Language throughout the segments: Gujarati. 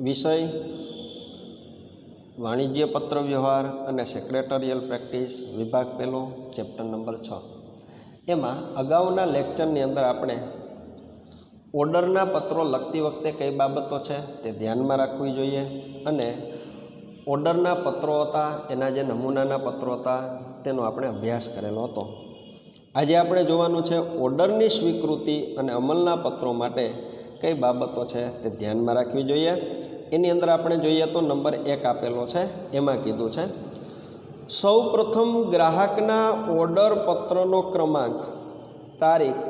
વિષય, વાણિજ્ય પત્ર વ્યવહાર અને સેક્રેટરિયલ પ્રેક્ટિસ વિભાગ પહેલો ચેપ્ટર નંબર છ. એમાં અગાઉના લેક્ચરની અંદર આપણે ઓર્ડરના પત્રો લખતી વખતે કઈ બાબતો છે તે ધ્યાનમાં રાખવી જોઈએ અને ઓર્ડરના પત્રો હતા, એના જે નમૂનાના પત્રો હતા, તેનો આપણે અભ્યાસ કરેલો હતો. આજે આપણે જોવાનું છે ઓર્ડરની સ્વીકૃતિ અને અમલના પત્રો માટે કઈ બાબતો છે તે ધ્યાનમાં રાખવી જોઈએ. એની અંદર આપણે જોઈએ તો નંબર એક આપેલો છે, એમાં કીધું છે સૌ પ્રથમ ગ્રાહકના ઓર્ડર પત્રનો ક્રમાંક, તારીખ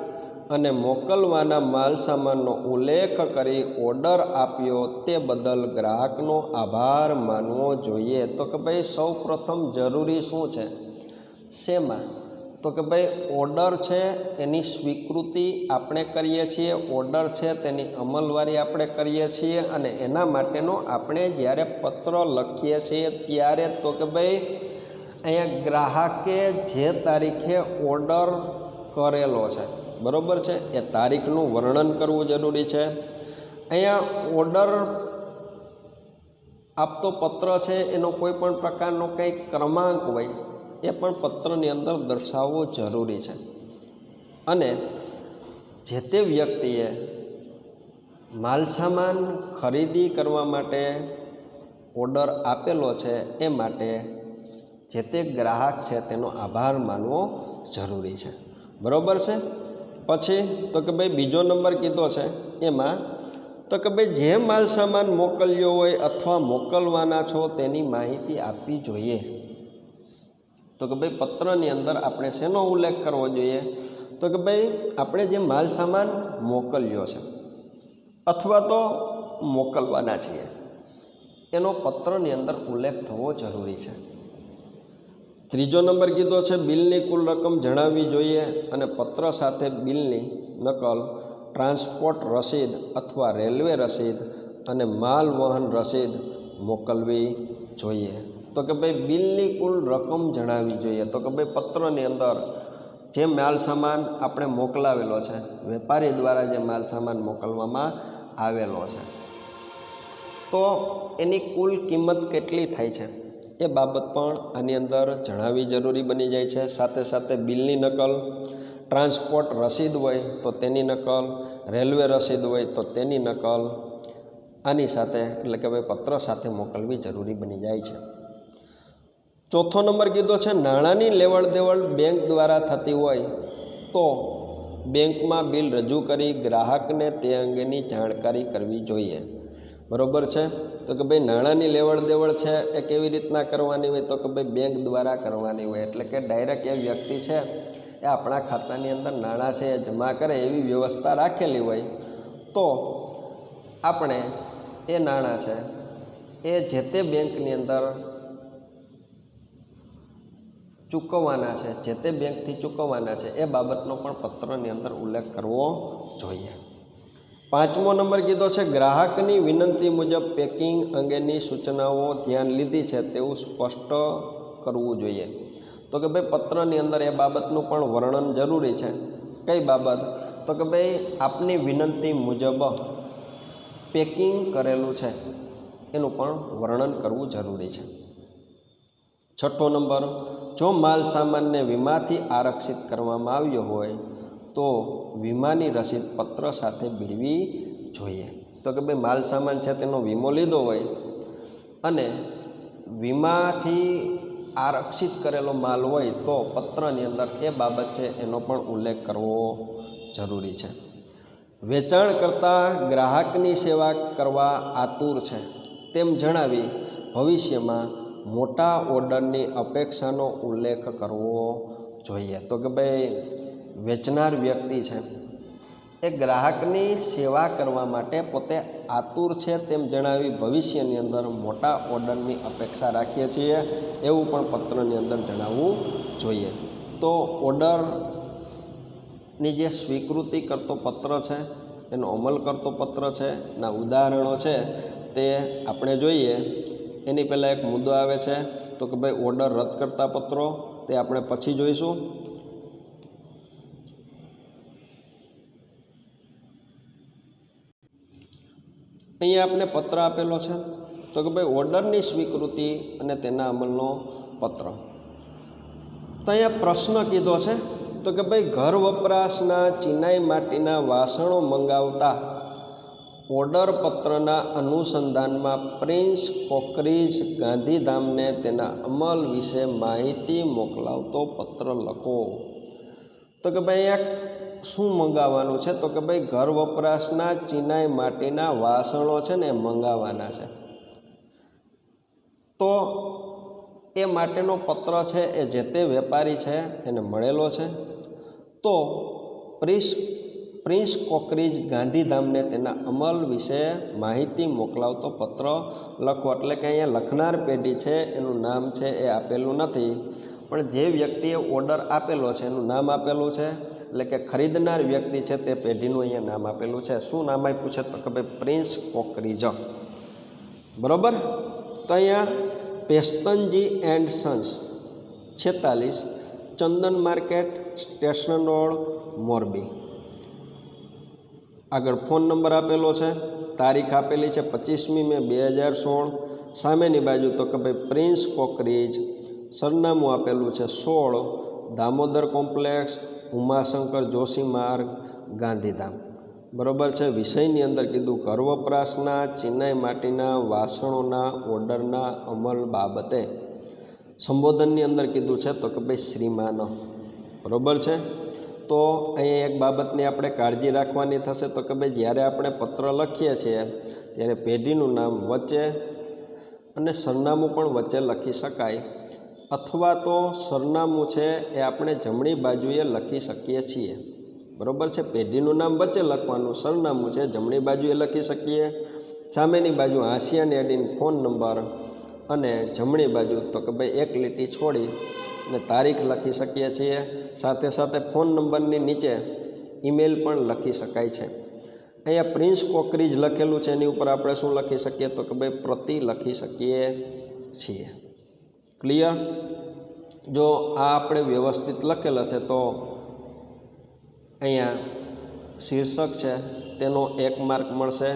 અને મોકલવાના માલ સામાનનો ઉલ્લેખ કરી ઓર્ડર આપ્યો તે બદલ ગ્રાહકનો આભાર માનવો જોઈએ. તો કે ભાઈ સૌ પ્રથમ જરૂરી શું છે? શેમાં? તો કે ભાઈ ઓર્ડર છે, એની સ્વીકૃતિ આપણે કરીએ છીએ, ઓર્ડર છે, તેની અમલવારી આપણે કરીએ છીએ અને એના માટેનો આપણે જ્યારે પત્ર લખીએ છીએ ત્યારે તો કે ભાઈ અહીંયા ગ્રાહકે જે તારીખે ઓર્ડર કરેલો છે, બરાબર છે? એ તારીખનું વર્ણન કરવું જરૂરી છે. અહીંયા ઓર્ડર આપતો પત્ર છે, એનો કોઈ પણ પ્રકારનો કંઈક ક્રમાંક હોય એ પણ પત્રની અંદર દર્શાવવો જરૂરી છે. અને જે તે વ્યક્તિએ માલસામાન ખરીદી કરવા માટે ઓર્ડર આપેલો છે એ માટે જે તે ગ્રાહક છે તેનો આભાર માનવો જરૂરી છે. બરાબર છે? પછી તો કે ભાઈ બીજો નંબર કીધો છે, એમાં તો કે ભાઈ જે માલ સામાન મોકલ્યો હોય અથવા મોકલવાના છો તેની માહિતી આપવી જોઈએ. તો કે ભાઈ પત્રની અંદર આપણે શેનો ઉલ્લેખ કરવો જોઈએ? તો કે ભાઈ આપણે જે માલ સામાન મોકલ્યો છે, અથવા તો મોકલવાના છીએ, એનો પત્રની અંદર ઉલ્લેખ થવો જરૂરી છે. ત્રીજો નંબર કીધો છે, બિલની કુલ રકમ જણાવવી જોઈએ અને પત્ર સાથે બિલની નકલ, ટ્રાન્સપોર્ટ રસીદ અથવા રેલવે રસીદ અને માલ વહન રસીદ મોકલવી જોઈએ. તો કે ભાઈ બિલની કુલ રકમ જણાવવી જોઈએ. તો કે ભાઈ પત્રની અંદર જે માલ સામાન આપણે મોકલાવેલો છે, વેપારી દ્વારા જે માલ સામાન મોકલવામાં આવેલો છે. તો એની કુલ કિંમત કેટલી થાય છે? એ બાબત પણ આની અંદર જણાવવી જરૂરી બની જાય છે. સાથે સાથે બિલની નકલ, ટ્રાન્સપોર્ટ રસીદ હોય તો તેની નકલ, રેલવે રસીદ હોય તો તેની નકલ, આની સાથે એટલે કે ભાઈ પત્ર સાથે મોકલવી જરૂરી બની જાય છે. ચોથો નંબર કીધો છે, નાણાંની લેવડ દેવડ બેંક દ્વારા થતી હોય તો બેંકમાં બિલ રજૂ કરી ગ્રાહકને તે અંગેની જાણકારી કરવી જોઈએ. બરાબર છે? તો કે ભાઈ, નાણાંની લેવડ દેવડ છે એ કેવી રીતના કરવાની હોય તો કે ભાઈ, બેંક દ્વારા કરવાની હોય. એટલે કે ડાયરેક્ટ એ વ્યક્તિ છે એ આપણા ખાતાની અંદર નાણાં છે એ જમા કરે એવી વ્યવસ્થા રાખેલી હોય તો આપણે એ નાણાં છે એ જે તે બેંકની અંદર ચૂકવવાના છે, જે તે બેંકથી ચૂકવવાના છે, એ બાબતનો પણ પત્રની અંદર ઉલ્લેખ કરવો જોઈએ. પાંચમો નંબર કીધો છે, ગ્રાહકની વિનંતી મુજબ પેકિંગ અંગેની સૂચનાઓ ધ્યાન લીધી છે તેવું સ્પષ્ટ કરવું જોઈએ. તો કે ભાઈ, પત્રની અંદર એ બાબતનું પણ વર્ણન જરૂરી છે. કઈ બાબત? તો કે ભાઈ, આપની વિનંતી મુજબ પેકિંગ કરેલું છે, એનું પણ વર્ણન કરવું જરૂરી છે. છઠ્ઠો નંબર જો માલ સામાનને વીમાથી આરક્ષિત કરવામાં આવ્યો હોય, તો વીમાની રસીદ પત્ર સાથે ભીડવી જોઈએ. તો કે ભાઈ, માલ સામાન છે તેનો વીમો લીધો હોય અને વીમાથી આરક્ષિત કરેલો માલ હોય, તો પત્રની અંદર એ બાબત છે એનો પણ ઉલ્લેખ કરવો જરૂરી છે. વેચાણ કરતાં ગ્રાહકની સેવા કરવા આતુર છે. તેમ જણાવી ભવિષ્યમાં મોટા ઓર્ડરની અપેક્ષાનો ઉલ્લેખ કરવો જોઈએ. તો કે ભાઈ, વેચનાર વ્યક્તિ છે, એ ગ્રાહકની સેવા કરવા માટે પોતે આતુર છે તેમ જણાવી ભવિષ્યની અંદર મોટા ઓર્ડરની અપેક્ષા રાખીએ છીએ એવું પણ પત્રની અંદર જણાવવું જોઈએ. તો ઓર્ડરની જે સ્વીકૃતિ કરતો પત્ર છે, એનો અમલ કરતો પત્ર છે, ના ઉદાહરણો છે, તે આપણે જોઈએ. એની પહેલાં એક મુદ્દો આવે છે, તો કે ભાઈ ઓર્ડર રદ કરતા પત્રો, તે આપણે પછી જોઈશું. અહીંયા આપણે પત્ર આપેલો છે, તો કે ભાઈ ઓર્ડરની સ્વીકૃતિ અને તેના અમલનો પત્ર. તો અહીંયા પ્રશ્ન કીધો છે, તો કે ભાઈ ઘર વપરાશના ચિનાઈ માટીના વાસણો મંગાવતા ઓર્ડર પત્રના અનુસંધાનમાં પ્રિન્સ કોકરીજ ગાંધીધામને તેના અમલ વિશે માહિતી મોકલાવતો પત્ર લખો. તો કે ભાઈ અહીંયા શું મંગાવવાનું છે? તો કે ભાઈ ઘર વપરાશના ચિનાઈ માટીના વાસણો છે ને એ મંગાવવાના છે. તો એ માટેનો પત્ર છે એ જે તે વેપારી છે એને મળેલો છે. તો પ્રિન્સ પ્રિન્સ કોકરીજ ગાંધીધામને તેના અમલ વિશે માહિતી મોકલાવતો પત્ર લખો એટલે કે અહીંયા લખનાર પેઢી છે, એનું નામ છે, એ આપેલું નથી. પણ જે વ્યક્તિએ ઓર્ડર આપેલો છે, એનું નામ આપેલું છે, એટલે કે ખરીદનાર વ્યક્તિ છે, તે પેઢીનું અહીંયા નામ આપેલું છે. શું નામ આપ્યું છે તો કે ભાઈ પ્રિન્સ કોકરીજ. બરાબર? તો અહીંયા પેસ્તનજી એન્ડ સન્સ, છેતાલીસ, Chandan market station road Morbi. આગળ ફોન નંબર આપેલો છે. તારીખ આપેલી છે પચીસમી મે બે હજાર સોળ. સામેની બાજુ તો કે ભાઈ પ્રિન્સ કોકરીજ. સરનામું આપેલું છે સોળ. દામોદર કોમ્પ્લેક્સ, ઉમાશંકર જોશી માર્ગ, ગાંધીધામ. બરોબર છે? વિષયની અંદર કીધું ઘર વપરાશના ચિનાઈ માટીના, વાસણોના, ઓર્ડરના અમલ બાબતે સંબોધનની અંદર કીધું છે તો કે ભાઈ શ્રીમાન. બરોબર છે? તો અહીંયા એક બાબતની આપણે કાળજી રાખવાની થશે તો કે ભાઈ જ્યારે આપણે પત્ર લખીએ છીએ, ત્યારે પેઢીનું નામ વચ્ચે અને સરનામું પણ વચ્ચે લખી શકાય. અથવા તો સરનામું છે એ આપણે જમણી બાજુએ લખી શકીએ છીએ. બરાબર છે? પેઢીનું નામ વચ્ચે લખવાનું, સરનામું છે જમણી બાજુએ લખી શકીએ. સામેની બાજુ હાંસિયાની અડીને ફોન નંબર અને જમણી બાજુ તો કે ભાઈ એક લીટી છોડી અને તારીખ લખી શકીએ છીએ. સાથે સાથે ફોન નંબરની નીચે ઈમેલ પણ લખી શકાય છે. અહીંયા પ્રિન્સ કોકરીજ લખેલું છે, એની ઉપર આપણે શું લખી શકીએ તો કે ભાઈ પ્રતિ લખી શકીએ છીએ. ક્લિયર જો આ આપણે વ્યવસ્થિત લખેલ હશે તો અહીંયા શીર્ષક છે, તેનો એક માર્ક મળશે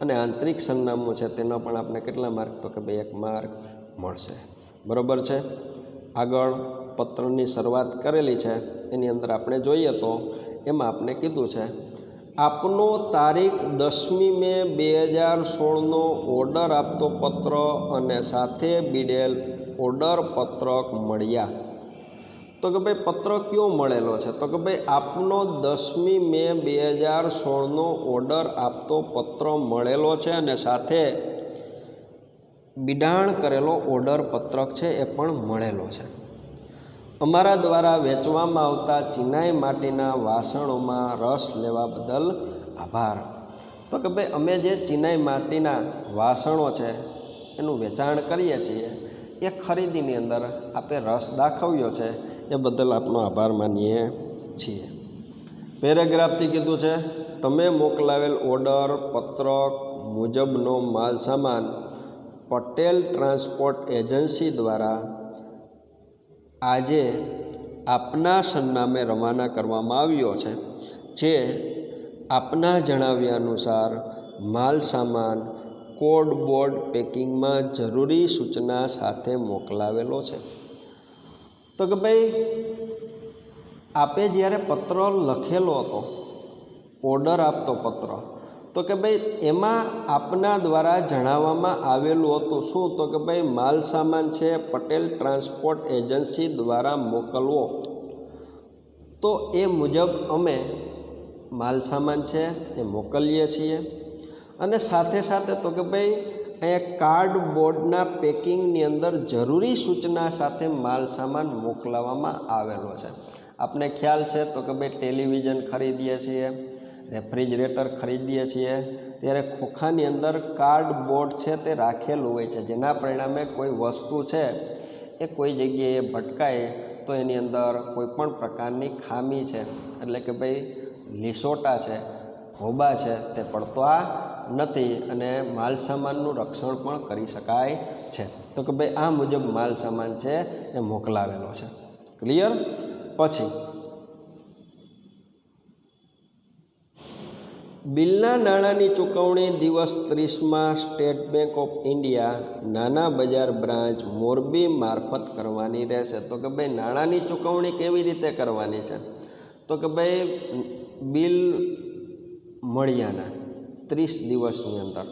અને આંતરિક સરનામું છે, તેનો પણ આપણે કેટલા માર્ક? તો કે ભાઈ એક માર્ક મળશે. બરાબર છે? આગળ પત્રની શરૂઆત કરેલી છે, એની અંદર આપણે જોઈએ તો એમાં આપણે કીધું છે, આપનો તારીખ દસમી મે બે હજાર સોળનો ઓર્ડર આપતો પત્ર અને સાથે બીડેલ ઓર્ડર પત્રક મળ્યા. તો કે ભાઈ, પત્ર કયો મળેલો છે? તો કે ભાઈ, આપનો દસમી મે બે હજાર સોળનો ઓર્ડર આપતો પત્ર મળેલો છે અને સાથે બિડાણ કરેલો ઓર્ડર પત્રક છે એ પણ મળેલો છે. અમારા દ્વારા વેચવામાં આવતા ચિનાઈ માટીના વાસણોમાં રસ લેવા બદલ આભાર. તો કે ભાઈ, અમે જે ચિનાઈ માટીના વાસણો છે, એનું વેચાણ કરીએ છીએ, એ ખરીદીની અંદર આપે રસ દાખવ્યો છે, એ બદલ આપનો આભાર માનીએ છીએ. પેરેગ્રાફથી કીધું છે, તમે મોકલાવેલ ઓર્ડર, પત્રક મુજબનો માલ સામાન પટેલ ટ્રાન્સપોર્ટ એજન્સી દ્વારા આજે આપના સરનામે રવાના કરવામાં આવ્યો છે, જે આપના જણાવ્યા અનુસાર માલ સામાન કોડ બોર્ડ પેકિંગમાં જરૂરી સૂચના સાથે મોકલાવેલો છે. તો કે ભાઈ, આપે જ્યારે પત્ર લખેલો હતો ઓર્ડર આપતો પત્ર તો કે ભાઈ એમાં આપના દ્વારા જણાવવામાં આવેલું હતું. શું? તો કે ભાઈ માલ સામાન છે, પટેલ ટ્રાન્સપોર્ટ એજન્સી દ્વારા મોકલવો. તો એ મુજબ અમે માલ સામાન છે એ મોકલીએ છીએ. અને સાથે સાથે તો કે ભાઈ અહીંયા કાર્ડબોર્ડના પેકિંગની અંદર જરૂરી સૂચના સાથે માલ સામાન મોકલાવવામાં આવેલો છે. આપને ખ્યાલ છે તો કે ભાઈ ટેલિવિઝન ખરીદીએ છીએ. રેફ્રિજરેટર ખરીદીએ છીએ, ત્યારે ખોખાની અંદર કાર્ડબોર્ડ છે તે રાખેલું હોય છે. જેના પરિણામે કોઈ વસ્તુ છે એ કોઈ જગ્યાએ ભટકાય તો એની અંદર કોઈ પણ પ્રકારની ખામી છે. એટલે કે ભાઈ લીસોટા છે, હોબા છે તે પડતા નથી અને માલ સામાનનું રક્ષણ પણ કરી શકાય છે. તો કે ભાઈ આ મુજબ માલ સામાન છે એ મોકલાવેલો છે. ક્લિયર? પછી બિલના નાણાંની ચૂકવણી દિવસ ત્રીસમાં State Bank of India Nana Bazar branch Morbi મારફત કરવાની રહેશે. તો કે ભાઈ, નાણાંની ચૂકવણી કેવી રીતે કરવાની છે? તો કે ભાઈ, બિલ મળ્યાના ત્રીસ દિવસની અંદર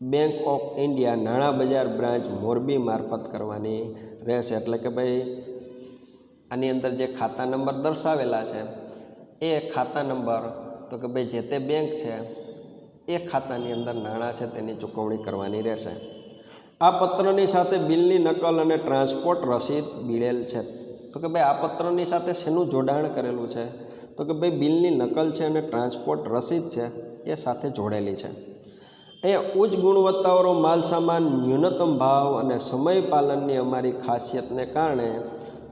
બેંક ઓફ ઇન્ડિયા નાણાં બજાર બ્રાન્ચ મોરબી મારફત કરવાની રહેશે. એટલે કે ભાઈ, આની અંદર જે ખાતા નંબર દર્શાવેલા છે, એ ખાતા નંબર તો કે ભાઈ જે તે બેંક છે, એ ખાતાની અંદર નાણાં છે, તેની ચૂકવણી કરવાની રહેશે. આ પત્રની સાથે બિલની નકલ અને ટ્રાન્સપોર્ટ રસીદ બિળેલ છે. તો કે ભાઈ આ પત્રની સાથે શેનું જોડાણ કરેલું છે? તો કે ભાઈ બિલની નકલ છે અને ટ્રાન્સપોર્ટ રસીદ છે, એ સાથે જોડેલી છે. અહીંયા ઉચ્ચ ગુણવત્તાવાળો માલસામાન, ન્યૂનતમ ભાવ અને સમય પાલનની અમારી ખાસિયતને કારણે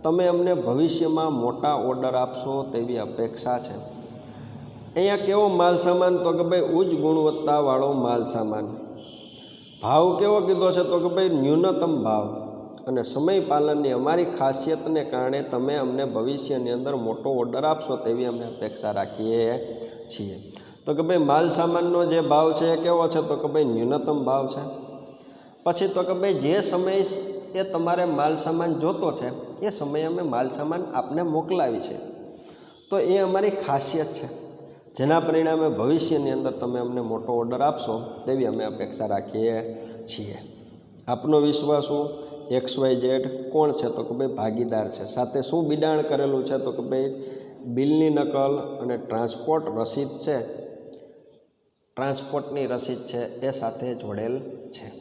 તમે અમને ભવિષ્યમાં મોટા ઓર્ડર આપશો તેવી અપેક્ષા છે. અહીંયા કેવો માલ સામાન તો કે ભાઈ ઉચ્ચ ગુણવત્તાવાળો માલ સામાન. ભાવ કેવો કીધો છે તો કે ભાઈ ન્યૂનતમ ભાવ. અને સમય પાલનની અમારી ખાસિયતને કારણે તમે અમને ભવિષ્યની અંદર મોટો ઓર્ડર આપશો તેવી અમે અપેક્ષા રાખીએ છીએ. તો કે ભાઈ માલ સામાનનો જે ભાવ છે એ કેવો છે તો કે ભાઈ ન્યૂનતમ ભાવ છે. પછી તો કે ભાઈ જે સમય એ તમારે માલ સામાન જોતો છે એ સમયે અમે માલ સામાન આપને મોકલાવી છે. તો એ અમારી ખાસિયત છે. જેના પરિણામે ભવિષ્યની અંદર તમે અમને મોટો ઓર્ડર આપશો, તેવી અમે અપેક્ષા રાખીએ છીએ. આપનો વિશ્વાસ શું એક્સ વાય ઝેડ કોણ છે તો કે ભાઈ ભાગીદાર છે? સાથે શું બિડાણ કરેલું છે તો કે ભાઈ બિલની નકલ અને ટ્રાન્સપોર્ટ રસીદ છે? ટ્રાન્સપોર્ટની રસીદ છે એ સાથે જોડેલ છે.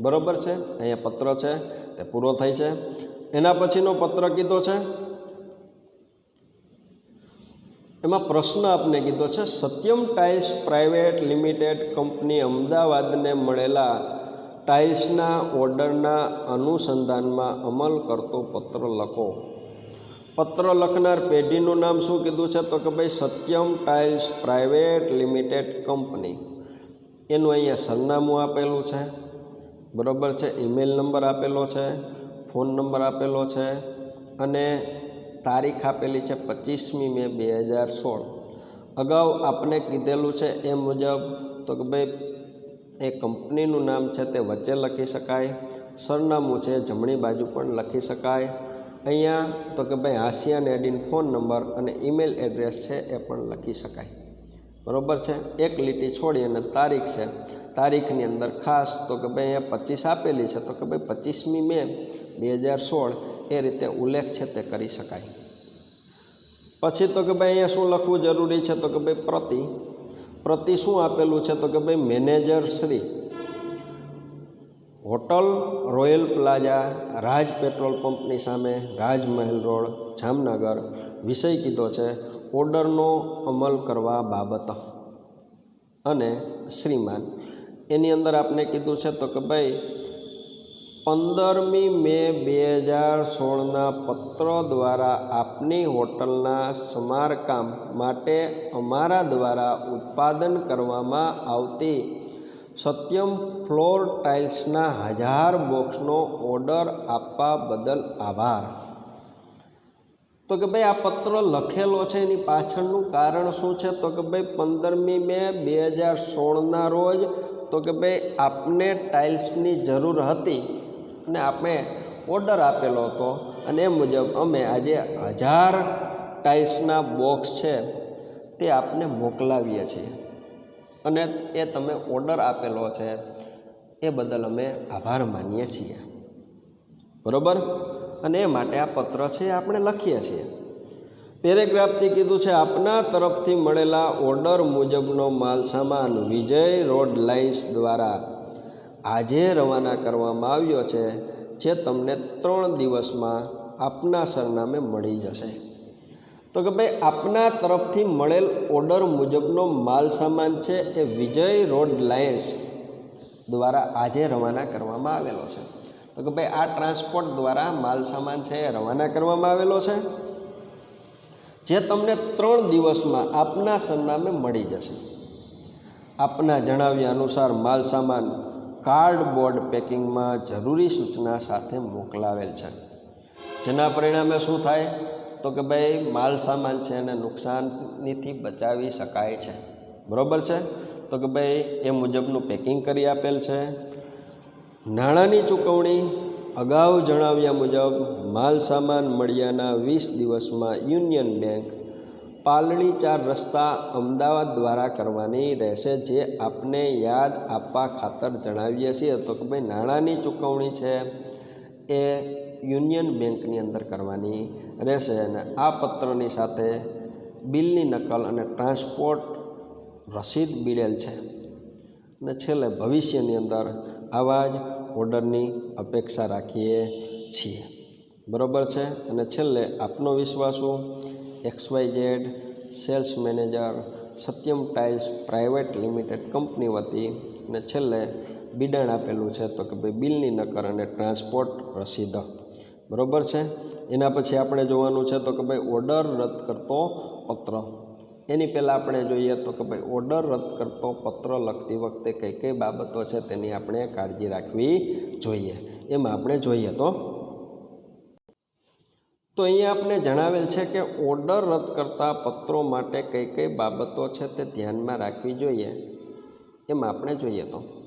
બરોબર છે? અહીંયા પત્ર છે, તે પૂરો થાય છે. એના પછીનો પત્ર કીધો છે? એમાં પ્રશ્ન આપને કીધો છે, Satyam tiles private limited company અમદાવાદને મળેલા ટાઇલ્સના ઓર્ડરના અનુસંધાનમાં અમલ કરતો પત્ર લખો. પત્ર લખનાર પેઢીનું નામ શું કીધું છે? તો કે ભાઈ, Satyam tiles private limited company. એનું અહીંયા સરનામું આપેલું છે. બરાબર છે? ઈમેલ નંબર આપેલો છે. ફોન નંબર આપેલો છે. અને તારીખ આપેલી છે પચીસમી મે બે હજાર સોળ. અગાઉ આપને કીધેલું છે એ મુજબ તો કે ભાઈ, એ કંપનીનું નામ છે તે વચ્ચે લખી શકાય, સરનામું છે જમણી બાજુ પણ લખી શકાય. અહીંયા તો કે ભાઈ હાસિયા એડિન ફોન નંબર અને ઈમેલ એડ્રેસ છે એ પણ લખી શકાય. બરાબર છે? એક લીટી છોડી અને તારીખ છે. તારીખની અંદર ખાસ તો કે ભાઈ અહીંયા પચીસ આપેલી છે, તો કે ભાઈ પચીસમી મે બે હજાર સોળ એ રીતે ઉલ્લેખ છે તે કરી શકાય. પછી તો કે ભાઈ અહીંયા શું લખવું જરૂરી છે? તો કે ભાઈ પ્રતિ. પ્રતિ શું આપેલું છે? તો કે ભાઈ manager Shri. Hotel royal plaza, Raj petrol પંપની સામે રાજમહેલ રોડ, જામનગર, વિષય કીધો છે, ઓર્ડરનો અમલ કરવા બાબત. અને શ્રીમાન, એની અંદર આપણે કીધું છે તો કે ભાઈ, પંદરમી મે બે હજાર સોળના પત્ર દ્વારા આપની હોટલના સમારકામ માટે અમારા દ્વારા ઉત્પાદન કરવામાં આવતી સત્યમ ફ્લોર ટાઇલ્સના હજાર બોક્સનો ઓર્ડર આપવા બદલ આભાર. તો કે ભાઈ આ પત્ર લખેલો છે એની પાછળનું કારણ શું છે? તો કે ભાઈ પંદરમી મે બે હજાર સોળના રોજ તો કે ભાઈ આપને ટાઇલ્સની જરૂર હતી અને આપણે ઓર્ડર આપેલો હતો અને એ મુજબ અમે આજે હજાર ટાઇલ્સના બોક્સ છે તે આપને મોકલાવીએ છીએ. અને એ તમે ઓર્ડર આપેલો છે, એ બદલ અમે આભાર માનીએ છીએ. બરાબર? અને એ માટે આ પત્ર છે, આપણે લખીએ છીએ. પેરેગ્રાફથી કીધું છે, આપના તરફથી મળેલા ઓર્ડર મુજબનો માલ સામાન વિજય રોડ લાઇન્સ દ્વારા આજે રવાના કરવામાં આવ્યો છે, જે તમને ત્રણ દિવસમાં આપના સરનામે મળી જશે. તો કે ભાઈ, આપના તરફથી મળેલ ઓર્ડર મુજબનો માલ સામાન છે એ વિજય રોડ લાયન્સ દ્વારા આજે રવાના કરવામાં આવેલો છે. તો કે ભાઈ, આ ટ્રાન્સપોર્ટ દ્વારા માલ સામાન છે એ રવાના કરવામાં આવેલો છે, જે તમને ત્રણ દિવસમાં આપના સરનામે મળી જશે. આપના જણાવ્યા અનુસાર માલ સામાન કાર્ડબોર્ડ પેકિંગમાં જરૂરી સૂચના સાથે મોકલાવેલ છે. જેના પરિણામે શું થાય? તો કે ભાઈ માલ સામાન છે એને નુકસાનીથી બચાવી શકાય છે. બરાબર છે? તો કે ભાઈ એ મુજબનું પેકિંગ કરી આપેલ છે. નાણાંની ચૂકવણી અગાઉ જણાવ્યા મુજબ માલ સામાન મળ્યાના વીસ દિવસમાં યુનિયન બેંક પાલડી ચાર રસ્તા અમદાવાદ દ્વારા કરવાની રહેશે જે આપને યાદ આપવા ખાતર જણાવીએ છીએ. તો કે ભાઈ નાણાંની ચૂકવણી છે એ યુનિયન બેંકની અંદર કરવાની રહેશે અને આ પત્રની સાથે બિલની નકલ અને ટ્રાન્સપોર્ટ રસીદ બીડેલ છે. અને છેલ્લે ભવિષ્યની અંદર આવા જ ઓર્ડરની અપેક્ષા રાખીએ છીએ. બરાબર છે? અને છેલ્લે આપનો વિશ્વાસ X Y Z sales manager Satyam tiles private limited company વતી અને છેલ્લે બિડાણ આપેલું છે તો કે ભાઈ બિલની નકર અને ટ્રાન્સપોર્ટ રસીદ. બરાબર છે? એના પછી આપણે જોવાનું છે તો કે ભાઈ ઓર્ડર રદ કરતો પત્ર. એની પહેલાં આપણે જોઈએ તો કે ભાઈ ઓર્ડર રદ કરતો પત્ર લખતી વખતે કઈ કઈ બાબતો છે તેની આપણે કાળજી રાખવી જોઈએ. એમાં આપણે જોઈએ તો. તો અહીંયા આપણે જણાવેલ છે કે ઓર્ડર રદ કરતા પત્રો માટે કઈ કઈ બાબતો છે તે ધ્યાનમાં રાખવી જોઈએ. એમાં આપણે જોઈએ તો.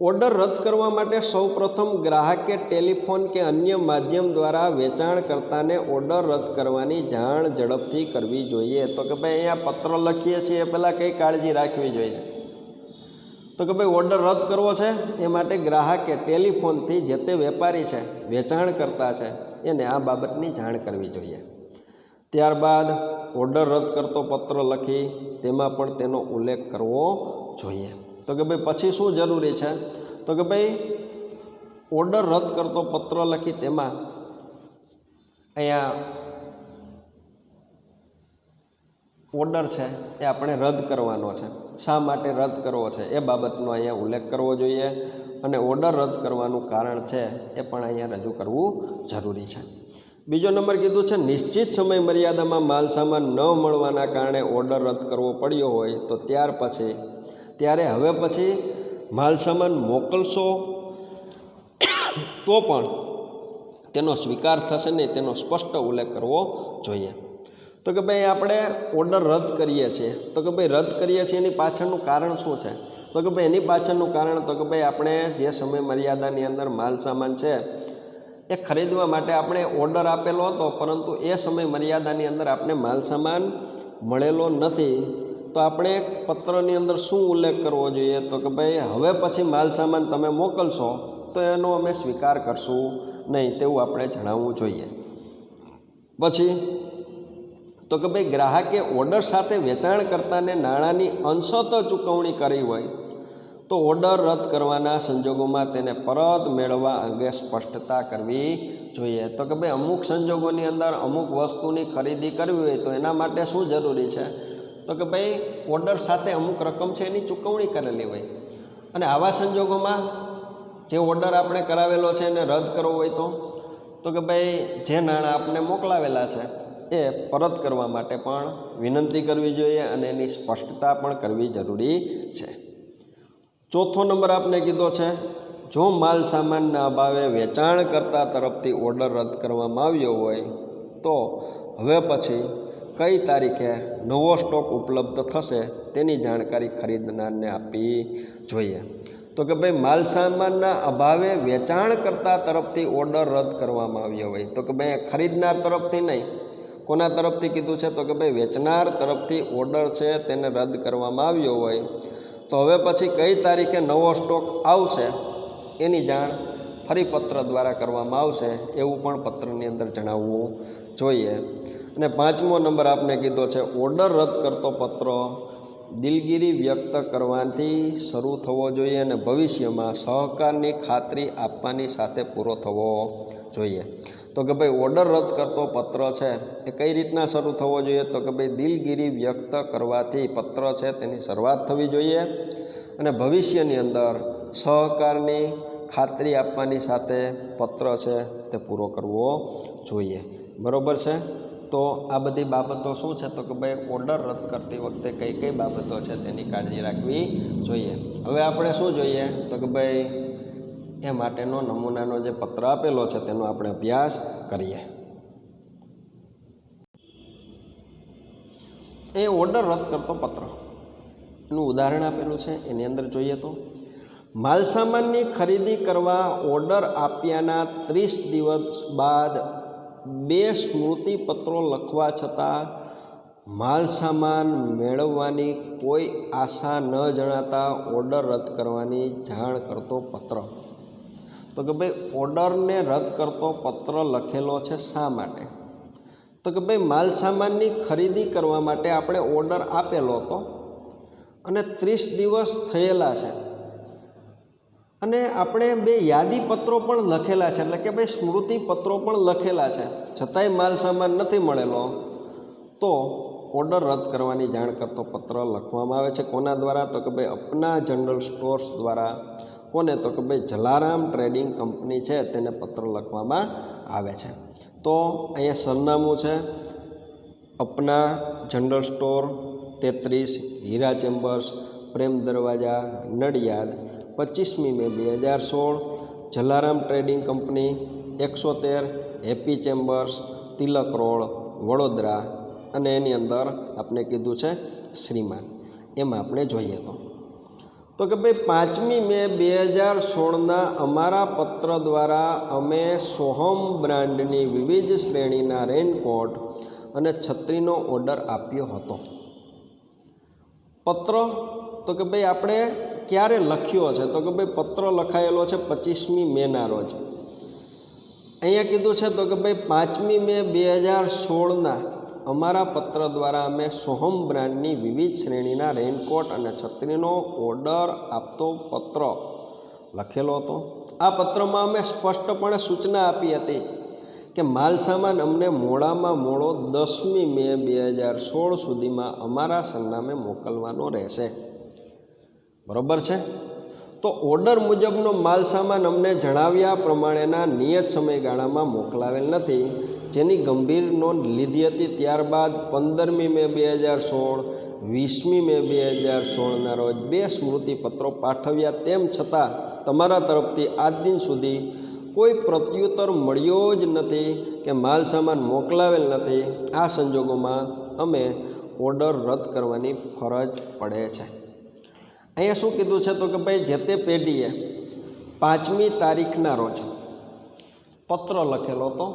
ઓર્ડર રદ કરવા માટે સૌપ્રથમ ગ્રાહકે ટેલિફોન કે અન્ય માધ્યમ દ્વારા વેચાણકર્તાને ઓર્ડર રદ કરવાની જાણ ઝડપથી કરવી જોઈએ. તો કે ભાઈ અહીંયા પત્ર લખીએ છીએ, એ પહેલાં કઈ કાળજી રાખવી જોઈએ? તો કે ભાઈ ઓર્ડર રદ કરવો છે, એ માટે ગ્રાહકે ટેલિફોનથી જે તે વેપારી છે, વેચાણકર્તા છે, એને આ બાબતની જાણ કરવી જોઈએ. ત્યારબાદ ઓર્ડર રદ કરતો પત્ર લખી તેમાં પણ તેનો ઉલ્લેખ કરવો જોઈએ. તો કે ભાઈ પછી શું જરૂરી છે? તો કે ભાઈ ઓર્ડર રદ કરતો પત્ર લખી તેમાં અહીંયા ઓર્ડર છે એ આપણે રદ કરવાનો છે. શા માટે રદ કરવો છે? એ બાબતનો અહીંયા ઉલ્લેખ કરવો જોઈએ અને ઓર્ડર રદ કરવાનું કારણ છે એ પણ અહીંયા રજૂ કરવું જરૂરી છે. બીજો નંબર કીધું છે, નિશ્ચિત સમય મર્યાદામાં માલ સામાન ન મળવાના કારણે ઓર્ડર રદ કરવો પડ્યો હોય તો ત્યાર પછી ત્યારે હવે પછી માલ સામાન મોકલશો તો પણ તેનો સ્વીકાર થશે નહીં, તેનો સ્પષ્ટ ઉલ્લેખ કરવો જોઈએ. તો કે ભાઈ આપણે ઓર્ડર રદ કરીએ છીએ. તો કે ભાઈ રદ કરીએ છીએ એની પાછળનું કારણ શું છે? તો કે ભાઈ એની પાછળનું કારણ, તો કે ભાઈ આપણે જે સમય મર્યાદાની અંદર માલ સામાન છે એ ખરીદવા માટે આપણે ઓર્ડર આપેલો હતો, પરંતુ એ સમય મર્યાદાની અંદર આપણે માલ સામાન મળેલો નથી. તો આપણે એક પત્રની અંદર શું ઉલ્લેખ કરવો જોઈએ? તો કે ભાઈ, હવે પછી માલ સામાન તમે મોકલશો, તો એનો અમે સ્વીકાર કરશું નહીં તેવું આપણે જણાવવું જોઈએ. પછી, તો કે ભાઈ, ગ્રાહકે ઓર્ડર સાથે વેચાણકર્તાને નાણાંની અંશત ચૂકવણી કરી હોય, તો ઓર્ડર રદ કરવાના સંજોગોમાં તેને પરત મેળવવા અંગે સ્પષ્ટતા કરવી જોઈએ. તો કે ભાઈ, અમુક સંજોગોની અંદર અમુક વસ્તુની ખરીદી કરવી હોય તો એના માટે શું જરૂરી છે? તો કે ભાઈ ઓર્ડર સાથે અમુક રકમ છે એની ચૂકવણી કરેલી હોય અને આવા સંજોગોમાં જે ઓર્ડર આપણે કરાવેલો છે એને રદ કરવો હોય તો? તો કે ભાઈ, જે નાણાં આપણે મોકલાવેલા છે, એ પરત કરવા માટે પણ વિનંતી કરવી જોઈએ અને એની સ્પષ્ટતા પણ કરવી જરૂરી છે. ચોથો નંબર આપને કીધો છે, જો માલ સામાનના અભાવે વેચાણકર્તા તરફથી ઓર્ડર રદ કરવામાં આવ્યો હોય, તો હવે પછી કઈ તારીખે નવો સ્ટોક ઉપલબ્ધ થશે તેની જાણકારી ખરીદનારને આપવી જોઈએ. તો કે ભાઈ, માલ સામાનના અભાવે વેચાણકર્તા તરફથી ઓર્ડર રદ કરવામાં આવ્યો હોય. તો કે ભાઈ, ખરીદનાર તરફથી નહીં. કોના તરફથી કીધું છે? તો કે ભાઈ, વેચનાર તરફથી ઓર્ડર છે તેને રદ કરવામાં આવ્યો હોય. તો હવે પછી કઈ તારીખે નવો સ્ટોક આવશે એની જાણ ફરી પત્ર દ્વારા કરવામાં આવશે એવું પણ પત્રની અંદર જણાવવું જોઈએ. અને પાંચમો નંબર આપને કીધો છે, ઓર્ડર રદ કરતો પત્ર દિલગીરી વ્યક્ત કરવાથી શરૂ થવો જોઈએ અને ભવિષ્યમાં સહકારની ખાતરી આપવાની સાથે પૂરો થવો જોઈએ. તો કે ભાઈ, ઓર્ડર રદ કરતો પત્ર છે, એ કઈ રીતના શરૂ થવો જોઈએ? તો કે ભાઈ, દિલગીરી વ્યક્ત કરવાથી પત્ર છે, તેની શરૂઆત થવી જોઈએ અને ભવિષ્યની અંદર સહકારની ખાતરી આપવાની સાથે પત્ર છે, તે પૂરો કરવો જોઈએ. બરાબર છે? તો આ બધી બાબતો શું છે? તો કે ભાઈ ઓર્ડર રદ કરતી વખતે કઈ કઈ બાબતો છે તેની કાળજી રાખવી જોઈએ. હવે આપણે શું જોઈએ? તો કે ભાઈ એ માટેનો નમૂનાનો જે પત્ર આપેલો છે તેનો આપણે અભ્યાસ કરીએ. એ ઓર્ડર રદ કરતો પત્ર. એનું ઉદાહરણ આપેલું છે. એની અંદર જોઈએ તો, માલસામાનની ખરીદી કરવા ઓર્ડર આપ્યાના ત્રીસ દિવસ બાદ બે સ્મૃતિપત્રો લખવા છતાં માલસામાન મેળવવાની કોઈ આશા ન જણાતા ઓર્ડર રદ કરવાની જાણ કરતો પત્ર. તો કે ભાઈ, ઓર્ડરને રદ કરતો પત્ર લખેલો છે શા માટે? તો કે ભાઈ, માલ સામાનની ખરીદી કરવા માટે આપણે ઓર્ડર આપેલો હતો અને ત્રીસ દિવસ થયેલા છે. અને આપણે બે યાદી પત્રો પણ લખેલા છે, એટલે કે ભાઈ સ્મૃતિ પત્રો પણ લખેલા છે. છતાંય માલ સામાન નથી મળેલો. તો ઓર્ડર રદ કરવાની જાણ કરતો પત્ર લખવામાં આવે છે કોના દ્વારા? તો કે ભાઈ અપના જનરલ સ્ટોર્સ દ્વારા. કોને? તો કે ભાઈ જલારામ ટ્રેડિંગ કંપની છે, તેને પત્ર લખવામાં આવે છે. તો અહીંયા સરનામું છે, અપના જનરલ સ્ટોર તેત્રીસ, હીરા ચેમ્બર્સ, પ્રેમ દરવાજા, નડિયાદ પચીસમી મે બે હજાર સોળ, જલારામ ટ્રેડિંગ કંપની એકસો તેર happy chambers, Tilak road, Vadodara અને એની અંદર આપણે કીધું છે શ્રીમાન. એમાં આપણે જોઈએ તો. તો કે ભાઈ પાંચમી મે બે હજાર સોળના અમારા પત્ર દ્વારા અમે સોહમ બ્રાન્ડની વિવિધ શ્રેણીના રેનકોટ અને છત્રીનો ઓર્ડર આપ્યો હતો. પત્ર, તો કે ભાઈ આપણે ક્યારે લખ્યો છે? તો કે ભાઈ પત્ર લખાયેલો છે પચીસમી મેના રોજ. અહીંયા કીધું છે તો કે ભાઈ પાંચમી મે બે હજાર સોળના અમારા પત્ર દ્વારા અમે સોહમ બ્રાન્ડની વિવિધ શ્રેણીના રેનકોટ અને છત્રીનો ઓર્ડર આપતો પત્ર લખેલો હતો. આ પત્રમાં અમે સ્પષ્ટપણે સૂચના આપી હતી કે માલ સામાન અમને મોડામાં મોડો દસમી મે બે હજાર સોળ સુધીમાં અમારા સરનામે મોકલવાનો રહેશે. બરોબર છે? તો ઓર્ડર મુજબનો માલ સામાન અમને જણાવ્યા પ્રમાણેના નિયત સમયગાળામાં મોકલાવેલ નથી, જેની ગંભીર નોંધ લીધી હતી ત્યારબાદ પંદરમી મે બે હજાર સોળ, વીસમી મે બે હજાર સોળના રોજ બે સ્મૃતિપત્રો પાઠવ્યા તેમ છતાં તમારા તરફથી આજ દિન સુધી કોઈ પ્રત્યુત્તર મળ્યો જ નથી કે માલ સામાન મોકલાવેલ નથી. આ સંજોગોમાં અમે ઓર્ડર રદ કરવાની ફરજ પડે છે. અહીંયા શું કીધું છે તો કે ભાઈ જે તે પેઢીએ પાંચમી તારીખના રોજ પત્ર લખેલો હતો,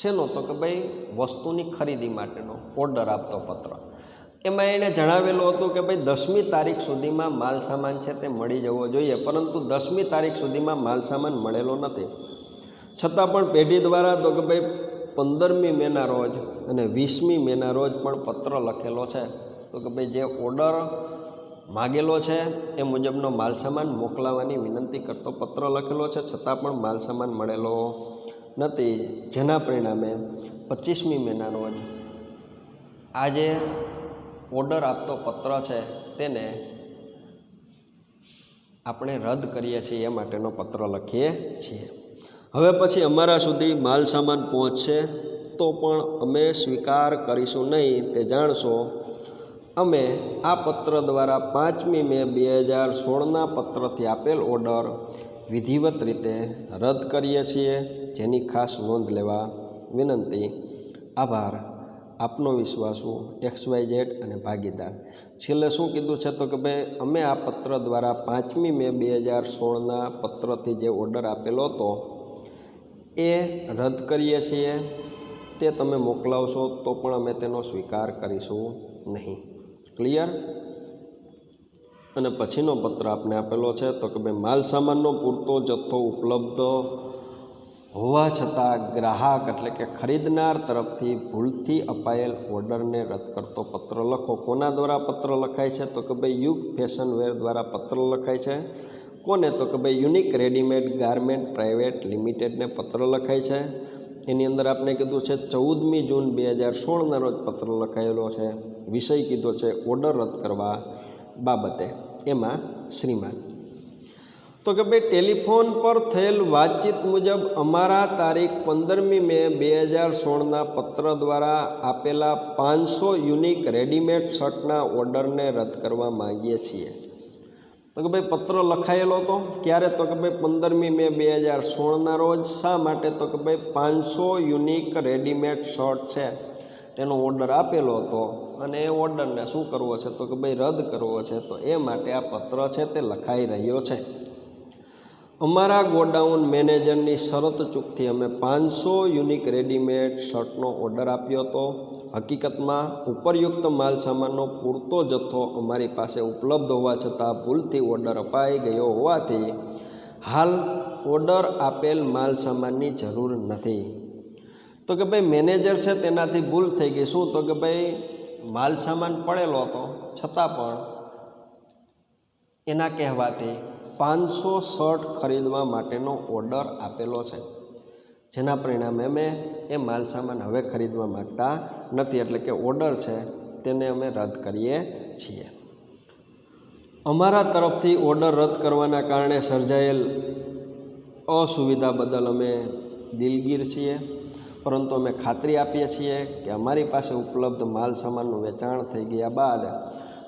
શેનો તો કે ભાઈ વસ્તુની ખરીદી માટેનો ઓર્ડર આપતો પત્ર. એમાં એણે જણાવેલું હતું કે ભાઈ દસમી તારીખ સુધીમાં માલ સામાન છે તે મળી જવો જોઈએ, પરંતુ દસમી તારીખ સુધીમાં માલ સામાન મળેલો નથી. છતાં પણ પેઢી દ્વારા તો કે ભાઈ પંદરમી મેના રોજ અને વીસમી મેના રોજ પણ પત્ર લખેલો છે. તો કે ભાઈ જે ઓર્ડર માગેલો છે, એ મુજબનો માલસામાન મોકલાવવાની વિનંતી કરતો પત્ર લખેલો છે, છતાં પણ માલસામાન મળેલો નથી. જેના પરિણામે પચીસમી મેના રોજ આજે ઓર્ડર આપતો પત્ર છે, તેને આપણે રદ કરીએ છીએ એ માટેનો પત્ર લખીએ છીએ. હવે પછી અમારા સુધી માલસામાન પહોંચશે, તો પણ અમે સ્વીકાર કરીશું નહીં, તે જાણશો અમે આ પત્ર દ્વારા પાંચમી મે બે હજાર સોળના પત્રથી આપેલ ઓર્ડર વિધિવત રીતે રદ કરીએ છીએ, જેની ખાસ નોંધ લેવા વિનંતી. આભાર. આપનો વિશ્વાસુ એક્સ વાય ઝેડ અને ભાગીદાર. છેલ્લે શું કીધું છે તો કે ભાઈ, અમે આ પત્ર દ્વારા પાંચમી મે બે હજાર સોળના પત્રથી જે ઓર્ડર આપેલો હતો, એ રદ કરીએ છીએ. તે તમે મોકલાવશો તો પણ અમે તેનો સ્વીકાર કરીશું નહીં. ક્લિયર અને પછીનો પત્ર આપને આપેલો છે, તો કે ભાઈ, માલ સામાનનો પૂરતો, જથ્થો ઉપલબ્ધ હોવા છતાં ગ્રાહક એટલે કે ખરીદનાર તરફથી ભૂલથી અપાયેલ ઓર્ડરને રદ કરતો પત્ર લખો. કોના દ્વારા પત્ર લખાય છે? તો કે ભાઈ, યુગ ફેશન વેર દ્વારા પત્ર લખાય છે. કોને? તો કે ભાઈ, યુનિક રેડીમેડ ગાર્મેન્ટ પ્રાઇવેટ લિમિટેડને પત્ર લખાય છે. એની અંદર આપણે કીધું છે, ચૌદમી જૂન બે હજાર સોળના રોજ પત્ર લખાયેલો છે. વિષય કીધો છે ઓર્ડર રદ કરવા બાબતે. એમાં શ્રીમાન. તો કે ભાઈ, ટેલિફોન પર થયેલ વાતચીત મુજબ અમારા તારીખ પંદરમી મે બે હજાર સોળના પત્ર દ્વારા આપેલા પાંચસો યુનિક રેડીમેડ શર્ટના ઓર્ડરને રદ કરવા માગીએ છીએ. તો કે ભાઈ, પત્ર લખાયેલો હતો ક્યારે? તો કે ભાઈ, પંદરમી મે બે હજાર સોળના રોજ. શા માટે? તો કે ભાઈ, પાંચસો યુનિક રેડીમેડ શર્ટ છે. તેનો ઓર્ડર આપેલો હતો અને એ ઓર્ડરને શું કરવો છે તો કે ભાઈ રદ કરવો છે તો એ માટે આ પત્ર છે તે લખાઈ રહ્યો છે. અમારા ગોડાઉન મેનેજરની શરત ચૂકથી અમે પાંચસો યુનિક રેડીમેડ શર્ટનો ઓર્ડર આપ્યો હતો. હકીકતમાં ઉપરયુક્ત માલ સામાનનો પૂરતો જથ્થો અમારી પાસે ઉપલબ્ધ હોવા છતાં ભૂલથી ઓર્ડર અપાઈ ગયો હોવાથી હાલ ઓર્ડર આપેલ માલ સામાનની જરૂર નથી. તો કે ભાઈ મેનેજર છે તેનાથી ભૂલ થઈ ગઈ. શું? તો કે ભાઈ માલ સામાન પડેલો હતો. છતાં પણ એના કહેવાથી પાંચસો શર્ટ ખરીદવા માટેનો ઓર્ડર આપેલો છે. જેના પરિણામે અમે એ માલ સામાન હવે ખરીદવા માગતા નથી. એટલે કે ઓર્ડર છે તેને અમે રદ કરીએ છીએ. અમારા તરફથી ઓર્ડર રદ કરવાના કારણે સર્જાયેલ અસુવિધા બદલ અમે દિલગીર છીએ. પરંતુ અમે ખાતરી આપીએ છીએ કે અમારી પાસે ઉપલબ્ધ માલ સામાનનું વેચાણ થઈ ગયા બાદ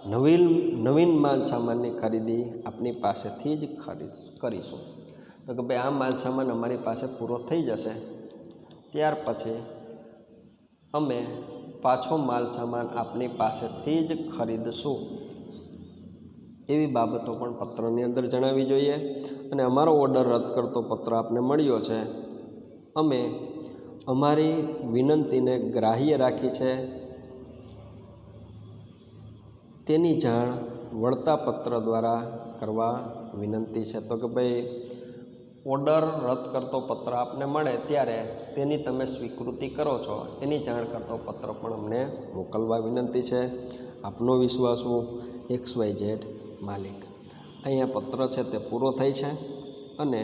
નવીન નવીન માલ સામાનની ખરીદી આપની પાસેથી જ ખરીદ, કરીશું. તો કે ભાઈ, આ માલ સામાન અમારી પાસે પૂરો થઈ જશે. ત્યાર પછી અમે પાછો માલ સામાન આપની પાસેથી જ ખરીદશું. એવી બાબતો પણ પત્રની અંદર જણાવવી જોઈએ. અને અમારો ઓર્ડર રદ કરતો પત્ર આપને મળ્યો છે. અમે અમારી વિનંતીને ગ્રાહ્ય રાખી છે. તેની જાણ વળતા પત્ર દ્વારા કરવા વિનંતી છે. તો કે ભાઈ, ઓર્ડર રદ કરતો પત્ર આપને મળે ત્યારે તેની તમે સ્વીકૃતિ કરો છો, એની જાણ કરતો પત્ર પણ અમને મોકલવા વિનંતી છે. આપનો વિશ્વાસુ એક્સ વાય ઝેડ માલિક. અહીંયા પત્ર છે તે પૂરો થાય છે અને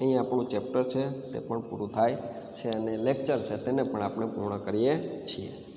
અહીં આપણું ચેપ્ટર છે તે પણ પૂરું થાય છે અને લેક્ચર છે તેને પણ આપણે પૂર્ણ કરીએ છીએ.